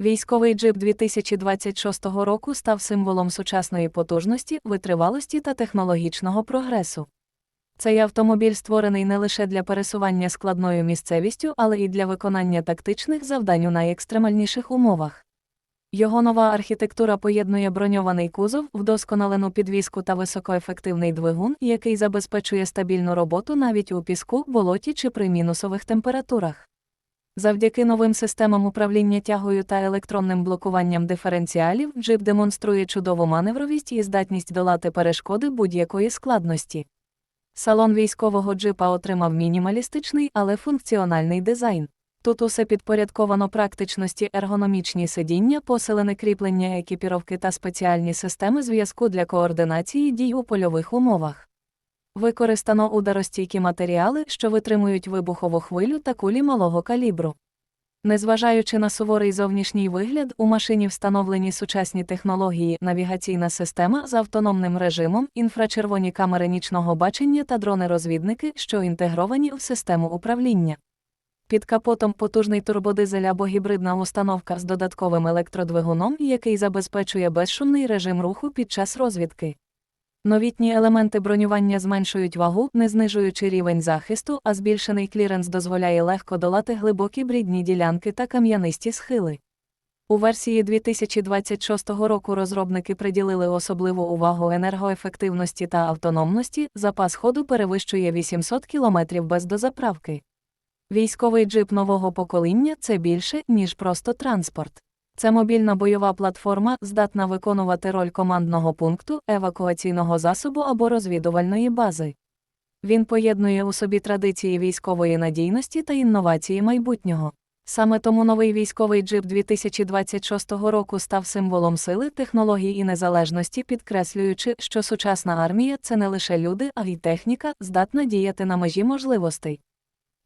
Військовий джип 2026 року став символом сучасної потужності, витривалості та технологічного прогресу. Цей автомобіль створений не лише для пересування складною місцевістю, але й для виконання тактичних завдань у найекстремальніших умовах. Його нова архітектура поєднує броньований кузов, вдосконалену підвіску та високоефективний двигун, який забезпечує стабільну роботу навіть у піску, болоті чи при мінусових температурах. Завдяки новим системам управління тягою та електронним блокуванням диференціалів джип демонструє чудову маневровість і здатність долати перешкоди будь-якої складності. Салон військового джипа отримав мінімалістичний, але функціональний дизайн. Тут усе підпорядковано практичності ергономічні сидіння, посилене кріплення екіпіровки та спеціальні системи зв'язку для координації дій у польових умовах. Використано ударостійкі матеріали, що витримують вибухову хвилю та кулі малого калібру. Незважаючи на суворий зовнішній вигляд, у машині встановлені сучасні технології, навігаційна система з автономним режимом, інфрачервоні камери нічного бачення та дрони-розвідники, що інтегровані в систему управління. Під капотом потужний турбодизель або гібридна установка з додатковим електродвигуном, який забезпечує безшумний режим руху під час розвідки. Новітні елементи бронювання зменшують вагу, не знижуючи рівень захисту, а збільшений кліренс дозволяє легко долати глибокі брідні ділянки та кам'янисті схили. У версії 2026 року розробники приділили особливу увагу енергоефективності та автономності, запас ходу перевищує 800 км без дозаправки. Військовий джип нового покоління це більше, ніж просто транспорт. Це мобільна бойова платформа, здатна виконувати роль командного пункту, евакуаційного засобу або розвідувальної бази. Він поєднує у собі традиції військової надійності та інновації майбутнього. Саме тому новий військовий джип 2026 року став символом сили, технологій і незалежності, підкреслюючи, що сучасна армія це не лише люди, а й техніка, здатна діяти на межі можливостей.